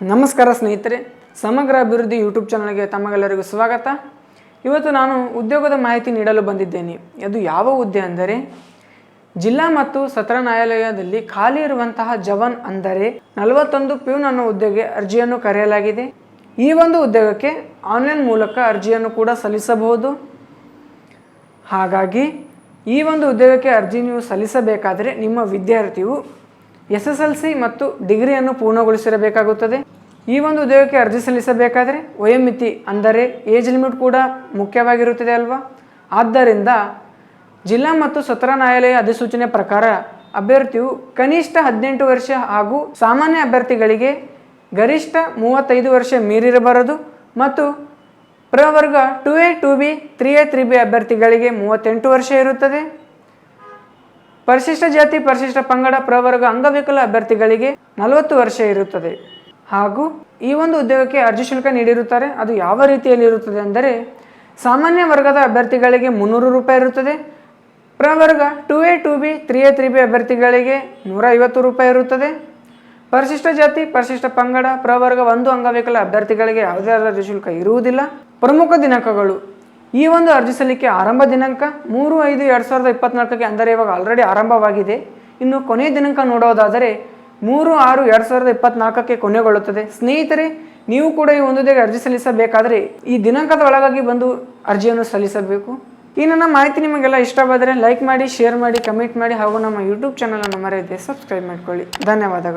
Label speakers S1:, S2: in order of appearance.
S1: ನಮಸ್ಕಾರ ಸ್ನೇಹಿತರೆ, ಸಮಗ್ರ ಅಭಿವೃದ್ಧಿ ಯೂಟ್ಯೂಬ್ ಚಾನಲ್ಗೆ ತಮಗೆಲ್ಲರಿಗೂ ಸ್ವಾಗತ. ಇವತ್ತು ನಾನು ಉದ್ಯೋಗದ ಮಾಹಿತಿ ನೀಡಲು ಬಂದಿದ್ದೇನೆ. ಅದು ಯಾವ ಹುದ್ದೆ ಅಂದರೆ, ಜಿಲ್ಲಾ ಮತ್ತು ಸತ್ರ ನ್ಯಾಯಾಲಯದಲ್ಲಿ ಖಾಲಿ ಇರುವಂತಹ ಜವಾನ್ ಅಂದರೆ ನಲವತ್ತೊಂದು ಪ್ಯೂನ್ ಅನ್ನೋ ಹುದ್ದೆಗೆ ಅರ್ಜಿಯನ್ನು ಕರೆಯಲಾಗಿದೆ. ಈ ಒಂದು ಉದ್ಯೋಗಕ್ಕೆ ಆನ್ಲೈನ್ ಮೂಲಕ ಅರ್ಜಿಯನ್ನು ಕೂಡ ಸಲ್ಲಿಸಬಹುದು. ಹಾಗಾಗಿ ಈ ಒಂದು ಉದ್ಯೋಗಕ್ಕೆ ಅರ್ಜಿ ನೀವು ಸಲ್ಲಿಸಬೇಕಾದರೆ ನಿಮ್ಮ ವಿದ್ಯಾರ್ಥಿಯು ಎಸ್ ಎಸ್ ಎಲ್ ಸಿ ಮತ್ತು ಡಿಗ್ರಿಯನ್ನು ಪೂರ್ಣಗೊಳಿಸಿರಬೇಕಾಗುತ್ತದೆ. ಈ ಒಂದು ಉದ್ಯೋಗಕ್ಕೆ ಅರ್ಜಿ ಸಲ್ಲಿಸಬೇಕಾದರೆ ವಯೋಮಿತಿ ಅಂದರೆ ಏಜ್ ಲಿಮಿಟ್ ಕೂಡ ಮುಖ್ಯವಾಗಿರುತ್ತದೆ ಅಲ್ವಾ? ಆದ್ದರಿಂದ ಜಿಲ್ಲಾ ಮತ್ತು ಸತ್ರ ನ್ಯಾಯಾಲಯ ಅಧಿಸೂಚನೆ ಪ್ರಕಾರ ಅಭ್ಯರ್ಥಿಯು ಕನಿಷ್ಠ ಹದಿನೆಂಟು ವರ್ಷ ಹಾಗೂ ಸಾಮಾನ್ಯ ಅಭ್ಯರ್ಥಿಗಳಿಗೆ ಗರಿಷ್ಠ ಮೂವತ್ತೈದು ವರ್ಷ ಮೀರಿರಬಾರದು ಮತ್ತು ಪ್ರವರ್ಗ two A two B, three A, three B ಅಭ್ಯರ್ಥಿಗಳಿಗೆ ಮೂವತ್ತೆಂಟು ವರ್ಷ ಇರುತ್ತದೆ. ಪರಿಶಿಷ್ಟ ಜಾತಿ, ಪರಿಶಿಷ್ಟ ಪಂಗಡ, ಪ್ರವರ್ಗ, ಅಂಗವಿಕಲ ಅಭ್ಯರ್ಥಿಗಳಿಗೆ ನಲವತ್ತು ವರ್ಷ ಇರುತ್ತದೆ. ಹಾಗೂ ಈ ಒಂದು ಉದ್ಯೋಗಕ್ಕೆ ಅರ್ಜಿ ಶುಲ್ಕ ನೀಡಿರುತ್ತಾರೆ. ಅದು ಯಾವ ರೀತಿಯಲ್ಲಿ ಇರುತ್ತದೆ ಅಂದರೆ, ಸಾಮಾನ್ಯ ವರ್ಗದ ಅಭ್ಯರ್ಥಿಗಳಿಗೆ ಮುನ್ನೂರು ರೂಪಾಯಿ ಇರುತ್ತದೆ. ಪ್ರವರ್ಗ two A, two B, three A, three B ಅಭ್ಯರ್ಥಿಗಳಿಗೆ ನೂರ ಐವತ್ತು ರೂಪಾಯಿ ಇರುತ್ತದೆ. ಪರಿಶಿಷ್ಟ ಜಾತಿ, ಪರಿಶಿಷ್ಟ ಪಂಗಡ, ಪ್ರವರ್ಗ ಒಂದು ಅಂಗವಿಕಲ ಅಭ್ಯರ್ಥಿಗಳಿಗೆ ಯಾವುದೇ ಅರ್ಜಿ ಶುಲ್ಕ ಇರುವುದಿಲ್ಲ. ಪ್ರಮುಖ ದಿನಾಂಕಗಳು ಈ ಒಂದು ಅರ್ಜಿ ಸಲ್ಲಿಕೆ ಆರಂಭ ದಿನಾಂಕ ಮೂರು ಐದು ಎರಡು ಸಾವಿರದ ಇಪ್ಪತ್ನಾಲ್ಕಕ್ಕೆ ಅಂದರೆ ಇವಾಗ ಆಲ್ರೆಡಿ ಆರಂಭವಾಗಿದೆ. ಇನ್ನು ಕೊನೆಯ ದಿನಾಂಕ ನೋಡೋದಾದರೆ ಮೂರು ಆರು ಎರಡು ಸಾವಿರದ ಇಪ್ಪತ್ನಾಲ್ಕಕ್ಕೆ ಕೊನೆಗೊಳ್ಳುತ್ತದೆ. ಸ್ನೇಹಿತರೆ, ನೀವು ಕೂಡ ಈ ಒಂದು ಅರ್ಜಿ ಸಲ್ಲಿಸಬೇಕಾದರೆ ಈ ದಿನಾಂಕದ ಒಳಗಾಗಿ ಬಂದು ಅರ್ಜಿಯನ್ನು ಸಲ್ಲಿಸಬೇಕು. ಈ ನನ್ನ ಮಾಹಿತಿ ನಿಮಗೆಲ್ಲ ಇಷ್ಟವಾದರೆ ಲೈಕ್ ಮಾಡಿ ಶೇರ್ ಮಾಡಿ ಕಮೆಂಟ್ ಮಾಡಿ ಹಾಗೂ ನಮ್ಮ ಯೂಟ್ಯೂಬ್ ಚಾನಲನ್ನು ಮರೆಯದೆ ಸಬ್ಸ್ಕ್ರೈಬ್ ಮಾಡಿಕೊಳ್ಳಿ. ಧನ್ಯವಾದಗಳು.